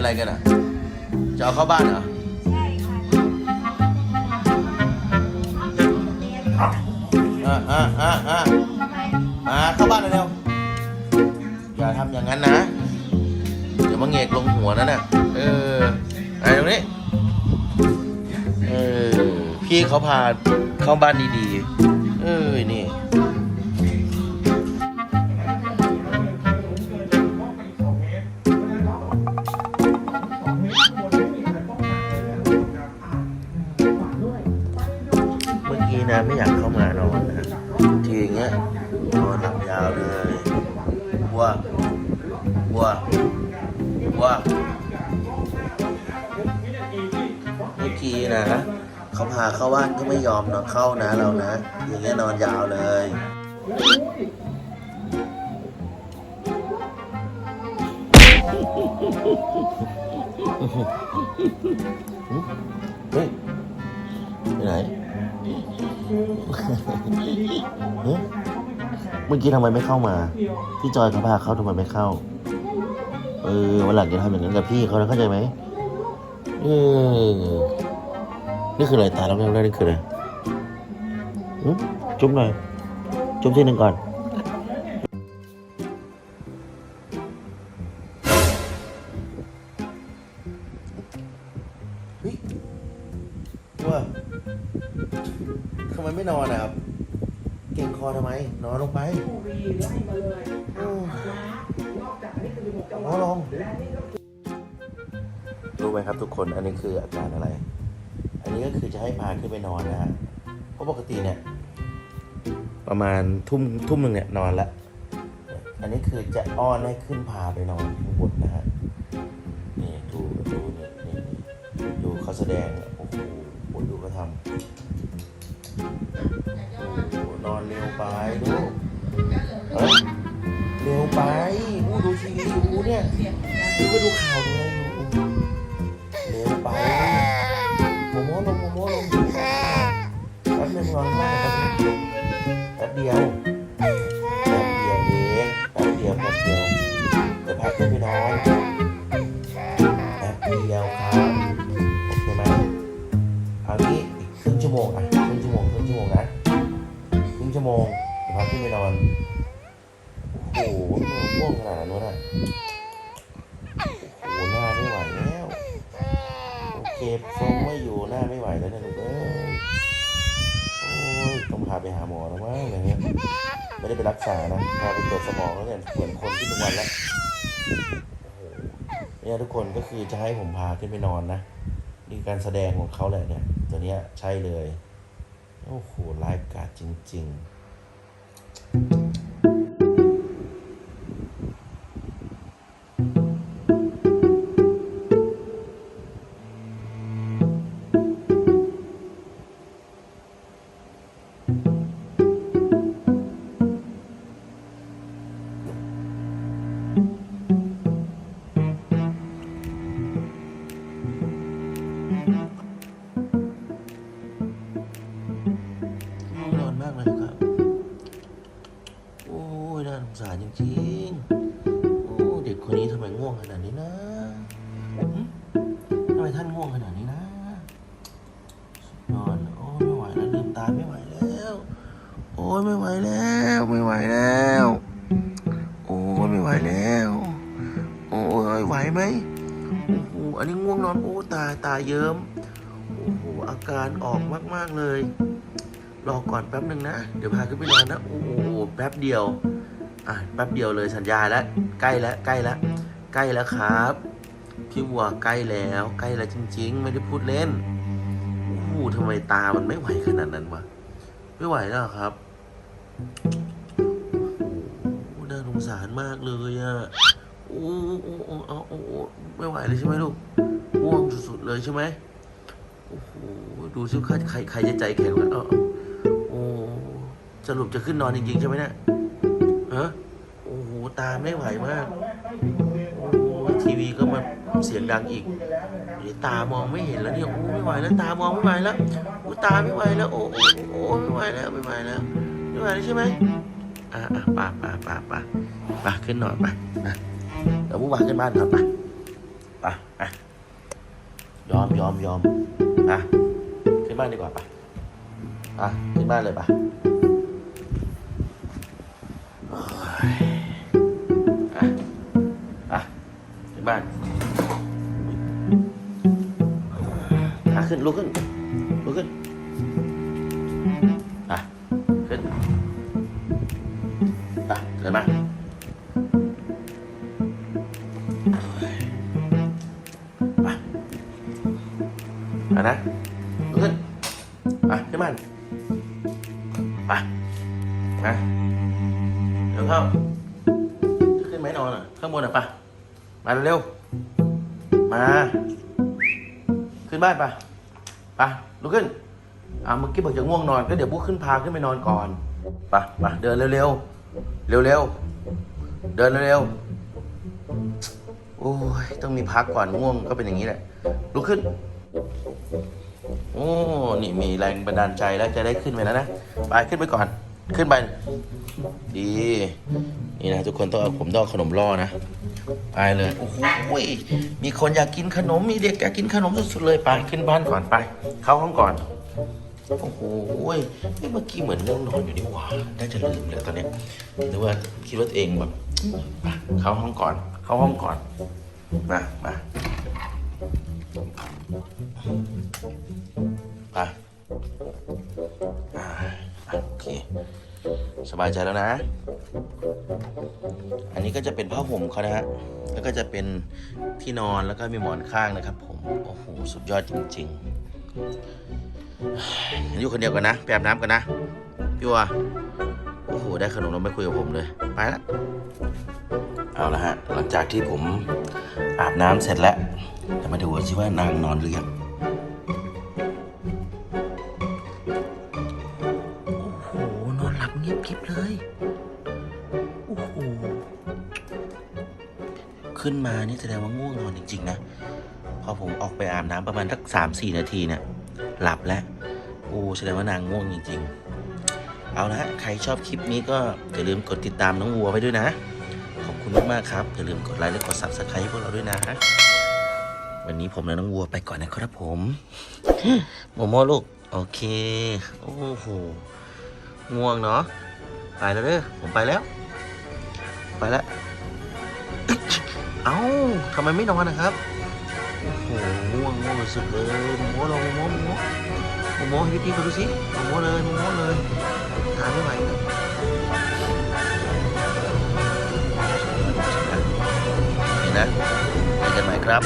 เป็นไรกันอะ จะเอาเข้าบ้านเหรอ ใช่ค่ะอ่าอ่าอ่าอ่าทำไมมาเข้าบ้านเร็วๆอย่าทำอย่างนั้นนะ เดี๋ยวมาเงกลงหัวนั่นน่ะ เออไอ้ตรงนี้ เออ พี่เขาพาเข้าบ้านดีๆ วเมื่อกี้นะเขาพาเข้าบ้านก็ไม่ยอมนอนเข้านะเรานะ อย่างเงี้ยนอนยาวเลยเฮ้ยไปไหนเฮ้ยเมื่อกี้ทำไมไม่เข้ามา พี่จอยเขาพาเข้าทำไมไม่เข้า เออวันหลังจะทำอย่างนั้นกับพี่เขานะเข้าใจไหมเออนี่คืออะไรตาเราแล้วนี่คืออะไรหึจุ๊บหน่อยจุ๊บทีหนึ่งก่อน เฮ้ยว่าทำไมไม่นอนอะครับ เก่งคอทำไม นอนลงไปโอ้ นอนลงรู้ไหมครับทุกคนอันนี้คืออาการอะไร อันนี้ก็คือจะให้พาขึ้นไปนอนนะฮะเพราะปกติเนี่ย ประมาณทุ่มทุ่มหนึ่งเนี่ยนอนละอันนี้คือจะอ้อนให้ขึ้นพาไปนอนข้างบนนะฮะนี่ดูดูนี่นี่นี่ดูเขาแสดงเนี่ยโอ้โหดูเขาทำนอนเร็วไปดูเฮ้ย ดูก็ดูข่าวดูอะไรอยู่เร็วไปโมโมลงโมโมลงแป๊บนึงรอนมากแป๊บเดียว อยู่หน้าไม่ไหวแล้วเนี่ยลูกเอ้ยโอ้ยต้องพาไปหาหมอแล้วมั้งอย่างเงี้ยไม่ได้ไปรักษานะพาไปตรวจสมองแล้วเนี่ยเหมือนคนที่เป็นวันแล้วเนี่ยทุกคนก็คือจะให้ผมพาขึ้นไปนอนนะนี่การแสดงของเขาแหละเนี่ยตัวเนี้ยใช่เลย โอ้โหไลฟ์การ์ดจริง ๆ จริงๆ โอ้เด็กคนนี้ทำไมง่วงขนาดนี้นะทำไมท่านง่วงขนาดนี้นะสุดยอดโอ้ไม่ไหวแล้วลืมตาไม่ไหวแล้ว โอ้ยไม่ไหวแล้วไม่ไหวแล้ว โอ้ยไม่ไหวแล้ว โอ้ยไหวไหมโอ้โหอันนี้ง่วงนอนโอ้ตาตาเยิ้มโอ้โหอาการออกมาก ๆ เลย รอก่อนแป๊บหนึ่งนะ เดี๋ยวพาขึ้นไปนอนนะ โอ้โห แป๊บเดียว อะแป๊บเดียวเลยสัญญาแล้วใกล้แล้วใกล้แล้วใกล้แล้วครับ พี่วัวใกล้แล้วใกล้แล้วจริง ๆ ไม่ได้พูดเล่นโอ้โหทำไมตามันไม่ไหวขนาดนั้นวะไม่ไหวแล้วครับโอ้น่าสงสารมากเลยอะโอ้โอ้โอ้โอ้โอ้ไม่ไหวเลยใช่ไหมลูกง่วงสุดๆเลยใช่ไหมโอ้โหดูซิใครใครจะใจแข็งกว่ากันเออโอ้สรุปจะขึ้นนอนจริงๆใช่ไหมเนี่ย ตาไม่ไหวมาก ทีวีก็มาเสียงดังอีกนี่ตามองไม่เห็นแล้วเนี่ยโอ้ไม่ไหวแล้วตามองไม่ไหวแล้วโอ้ตาไม่ไหวแล้ว โอ้โอ้ไม่ไหวแล้วไม่ไหวแล้วไม่ไหวแล้วใช่ไหมอะอะป่าป่าป่าป่าป่าขึ้นนอนไปอะเดี๋ยวผู้ว่าขึ้นบ้านครับไปไปอะยอมยอมยอมอะขึ้นบ้านดีกว่าไปอะขึ้นบ้านเลยป ลุกขึ้นลุกขึ้นอะขึ้นอะเดินมาไปไปนะลุกขึ้นไปขึ้นบ้านไปนะเดี๋ยวเข้าขึ้นไหมนอนอะข้างบนอะไปมาเร็วมา ขึ้นบ้านไปไปลุกขึ้นอ่าเมื่อกี้บอกจะง่วงนอนก็เดี๋ยวพวกขึ้นพาขึ้นไปนอนก่อนไปไปเดินเร็วๆเร็วๆเดินเร็วๆโอ้ยต้องมีพักก่อนง่วงก็เป็นอย่างนี้แหละลุกขึ้นโอ้นี่มีแรงบันดาลใจแล้วจะได้ขึ้นไปแล้วนะไปขึ้นไปก่อน ขึ้นไปดีนี่นะทุกคนต้องเอาผมต้องขนมล่อนะ ไปเลยโอ้โหมีคนอยากกินขนมมีเด็กอยากกินขนมสุดๆเลยไปขึ้นบ้านก่อนไป เข้าห้องก่อนโอ้โหยเอ๊ะเมื่อกี้เหมือนนั่งนอนอยู่นี่หว่าได้จะลืมเลยตอนนี้หรือว่าคิดว่าตัวเองแบบไปเข้าห้องก่อน เข้าห้องก่อนมามาไปอ่าโอเค สบายใจแล้วนะ นนี้ก็จะเป็นผ้าห่มเขานะฮะ แล้วก็จะเป็นที่นอนแล้วก็มีหมอนข้างนะครับ ผม โอ้โห สุดยอดจริงๆอยู่คนเดียวกันนะไปบน้ำกันนะพี่วัวโอ้โห ได้ขนมแล้วไม่คุยกับผมเลย ไปละเอาละฮะ หลังจากที่ผมอาบน้ำเสร็จแล้วจะมาดูสิว่านางนอนหรือยัง ขึ้นมานี่แสดงว่าง่วงนอนจริง ๆ นะ พอผมออกไปอาบน้ำประมาณสักสามสี่นาทีเนี่ยหลับแล้วโอ้แสดงว่านางง่วงจริง ๆ เอาละฮะใครชอบคลิปนี้ก็อย่าลืมกดติดตามน้องวัวไว้ด้วยนะ ขอบคุณมากๆครับอย่าลืมกดไลค์และกด subscribe ให้พวกเราด้วยนะ วันนี้ผมและน้องวัวไปก่อนนะครับผมโมโมลูกโอเค โอ้โห ง่วงเนาะ ไปแล้วเด้อ ผมไปแล้ว ไปแล้ว เอ้าทำไมไม่นอนนะครับ โอ้โหง่วงง่วงสุดเลยโมโมลงโมโมโมโมโมให้พี่เขดูสิโมโมเลยโมโมเลยทานไม่ไหวเลยนะเจอกันใหม่ครับ